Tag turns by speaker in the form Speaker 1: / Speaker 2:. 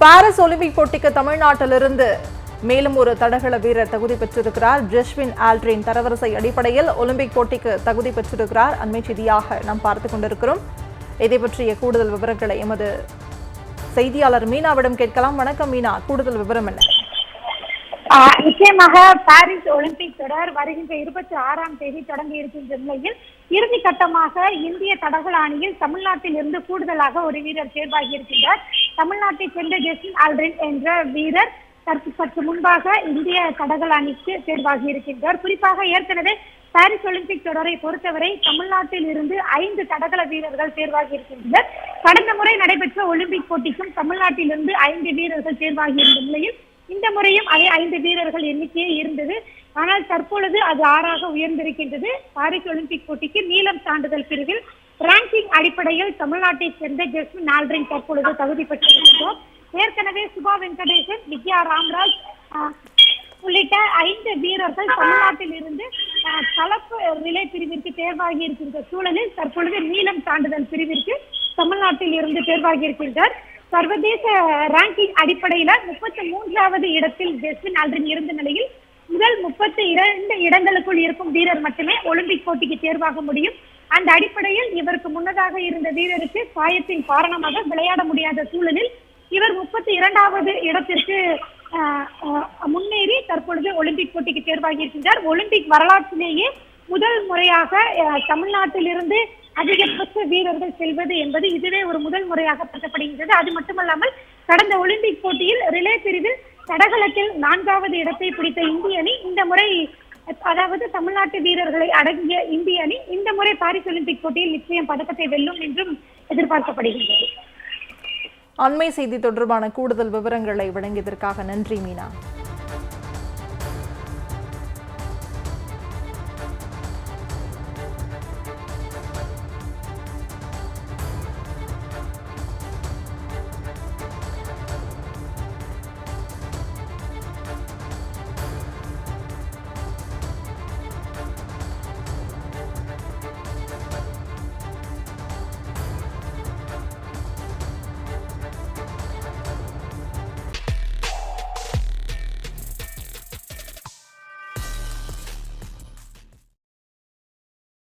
Speaker 1: Paris Olympic போட்டிக்கு தமிழ்நாட்டிலிருந்து மேலும் ஒரு தடகள வீரர் தகுதி பெற்றிருக்கிறார். ஜஸ்வின் ஆல்ட்ரின் தரவரிசை அடிப்படையில் ஒலிம்பிக் போட்டிக்கு தகுதி பெற்றிருக்கிறார். அண்மை செய்தியாக நாம் பார்த்து கொண்டிருக்கிறோம். இதை பற்றிய கூடுதல் விவரங்களை எமது செய்தியாளர் மீனாவிடம் கேட்கலாம். வணக்கம் மீனா. கூடுதல் விவரம் என்ன?
Speaker 2: நிச்சயமாக பாரிஸ் ஒலிம்பிக் தொடர் வருகின்ற இருபத்தி ஆறாம் தேதி தொடங்கி இருக்கின்ற நிலையில் இறுதி கட்டமாக இந்திய தடகள அணியில் தமிழ்நாட்டில் இருந்து கூடுதலாக ஒரு வீரர் தேர்வாகி இருக்கின்றார். தமிழ்நாட்டை சேர்ந்த ஜெசின் ஆல்ரின் என்ற வீரர் சற்று சற்று முன்பாக இந்திய தடகள அணிக்கு தேர்வாகி இருக்கின்றார். குறிப்பாக ஏற்கனவே பாரிஸ் ஒலிம்பிக் தொடரை பொறுத்தவரை தமிழ்நாட்டில் இருந்து ஐந்து தடகள வீரர்கள் தேர்வாகி இருக்கின்றனர். கடந்த முறை நடைபெற்ற ஒலிம்பிக் போட்டிக்கும் தமிழ்நாட்டில் இருந்து ஐந்து வீரர்கள் தேர்வாகி இருந்த நிலையில் இந்த முறையும் அதே ஐந்து வீரர்கள் எண்ணிக்கையே இருந்தது. ஆனால் தற்பொழுது அது ஆறாக உயர்ந்திருக்கின்றது. பாரிஸ் ஒலிம்பிக் போட்டிக்கு நீளம் தாண்டுதல் பிரிவில் ரேங்கிங் அடிப்படையில் தமிழ்நாட்டை சேர்ந்த ஜெஸ்மின் ஆல்ரின் தற்பொழுது தகுதி பெற்றிருக்கிறோம் ஏற்கனவே சுபா வெங்கடேசன் வித்யா ராம்ராஜ் உள்ளிட்ட ஐந்து வீரர்கள் தமிழ்நாட்டில் இருந்து கலப்பு ரிலே பிரிவிற்கு தேர்வாகி இருக்கின்ற சூழலில் தற்பொழுது நீளம் தாண்டுதல் பிரிவிற்கு தமிழ்நாட்டில் இருந்து தேர்வாகி இருக்கின்றார். சர்வதேச ரேங்கிங் அடிப்படையில முப்பத்தி மூன்றாவது இடத்தில் ஜெஸ்வின் ஆல்ரின் இருந்த நிலையில் இரண்டு இடங்களுக்குள் இருக்கும் வீரர் மட்டுமே ஒலிம்பிக் போட்டிக்கு தேர்வாக முடியும். அந்த அடிப்படையில் இவருக்கு முன்னதாக இருந்த வீரருக்கு காயத்தின் காரணமாக விளையாட முடியாத சூழலில் இவர் முப்பத்தி இரண்டாவது இடத்திற்கு முன்னேறி தற்பொழுது ஒலிம்பிக் போட்டிக்கு தேர்வாகி இருக்கின்றார். ஒலிம்பிக் வரலாற்றிலேயே முதல் முறையாக தமிழ்நாட்டிலிருந்து அதிகபட்ச வீரர்கள் செல்வது என்பது இதுவே ஒரு முதல் முறையாக கருதப்படுகின்றது அது மட்டுமல்லாமல் கடந்த ஒலிம்பிக் போட்டியில் ரிலே பிரிவில் தடகளத்தில் நான்காவது இடத்தை பிடித்த இந்திய அணி இந்த முறை அதாவது தமிழ்நாட்டு வீரர்களை அடங்கிய இந்திய அணி இந்த முறை பாரிஸ் ஒலிம்பிக் போட்டியில் நிச்சயம் பதக்கத்தை வெல்லும் என்றும் எதிர்பார்க்கப்படுகின்றது.
Speaker 1: அண்மை செய்தி தொடர்பான கூடுதல் விவரங்களை வழங்கியதற்காக நன்றி மீனா.